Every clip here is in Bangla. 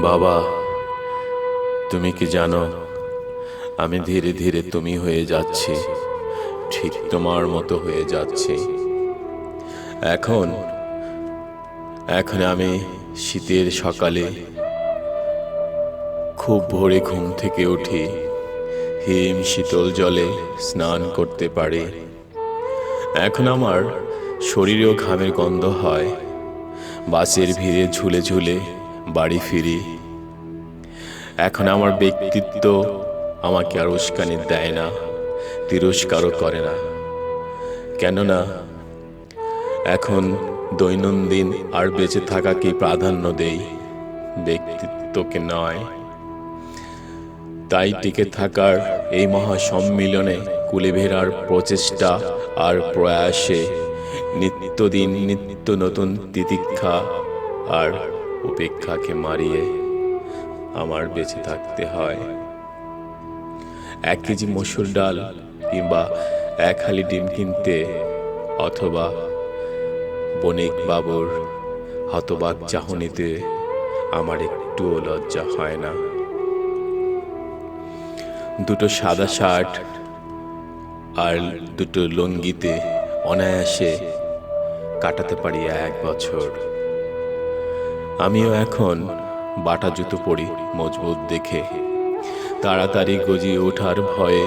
বাবা, তুমি কি জানো, আমি ধীরে ধীরে তুমি হয়ে যাচ্ছি, ঠিক তোমার মতো হয়ে যাচ্ছি। এখন এখন আমি শীতের সকালে খুব ভোরে ঘুম থেকে উঠি, হিম শীতল জলে স্নান করতে পারি। এখন আমার শরীরেও ঘামের গন্ধ হয়, বাসের ভিড়ে ঝুলে ঝুলে বাড়ি ফিরি। এখন আমার ব্যক্তিত্ব আমাকে আর উস্কানি দেয় না, তিরস্কারও করে না। কেননা এখন দৈনন্দিন আর বেঁচে থাকাকে প্রাধান্য দেই, ব্যক্তিত্বকে নয়। তাই টিকে থাকার এই মহা সম্মিলনে কুলেভেরার প্রচেষ্টা আর প্রয়াসে নিত্যদিন নিত্য নতুন তিতিক্ষা আর উপেক্ষাকে মারিয়ে আমার বেঁচে থাকতে হয়। এক কেজি মসুর ডাল কিংবা এক হালি ডিম কিনতে অথবা বণিক বাবুর হতবাক চাহনিতে আমার একটুও লজ্জা হয় না। দুটো সাদা শার্ট আর দুটো লুঙ্গিতে অনায়াসে কাটাতে পারি এক বছর। আমিও এখন বাটা জুতো পরি, মজবুত দেখে। তাড়াতাড়ি গজিয়ে ওঠার ভয়ে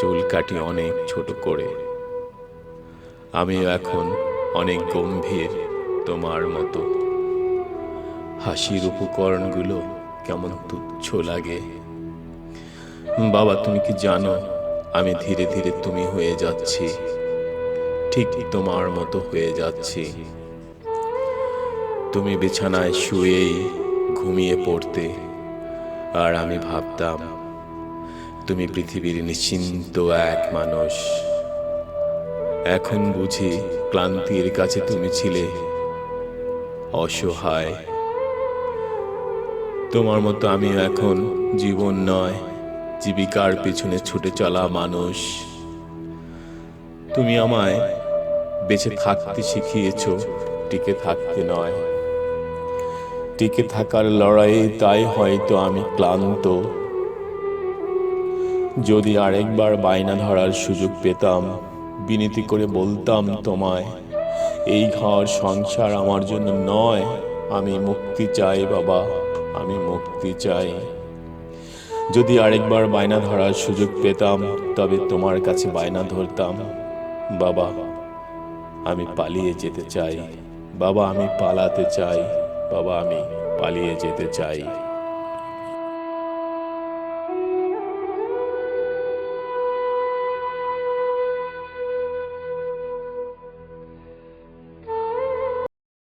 চুল কাটি অনেক ছোট করে। আমিও এখন অনেক গম্ভীর তোমার মতো। হাসির উপকরণগুলো কেমন তুচ্ছ লাগে। বাবা, তুমি কি জানো, আমি ধীরে ধীরে তুমি হয়ে যাচ্ছি। ঠিক তোমার মতো হয়ে যাচ্ছি। তুমি বিছানায় শুয়েই ঘুমিয়ে পড়তে। আর আমি ভাবতাম, তুমি পৃথিবীর নিশ্চিন্ত এক মানুষ। এখন বুঝি ক্লান্তির কাছে তুমি ছিলে অসহায়। তোমার মতো আমি এখন জীবন নয়, জীবিকার পিছনে ছুটে চলা মানুষ। তুমি আমায় বেঁচে থাকতে শিখিয়েছ, টিকে থাকতে নয়। টিকে থাকার লড়াইয়ে তাই হয়তো আমি ক্লান্ত। যদি আরেকবার বায়না ধরার সুযোগ পেতাম, বিনীতি করে বলতাম তোমায়, এই ঘর সংসার আমার জন্য নয়, আমি মুক্তি চাই বাবা, আমি মুক্তি চাই। যদি আরেকবার বায়না ধরার সুযোগ পেতাম, তবে তোমার কাছে বায়না ধরতাম, বাবা, আমি পালিয়ে যেতে চাই, বাবা, আমি পালাতে চাই। বাবা আমি পালিয়ে যেতে চাই।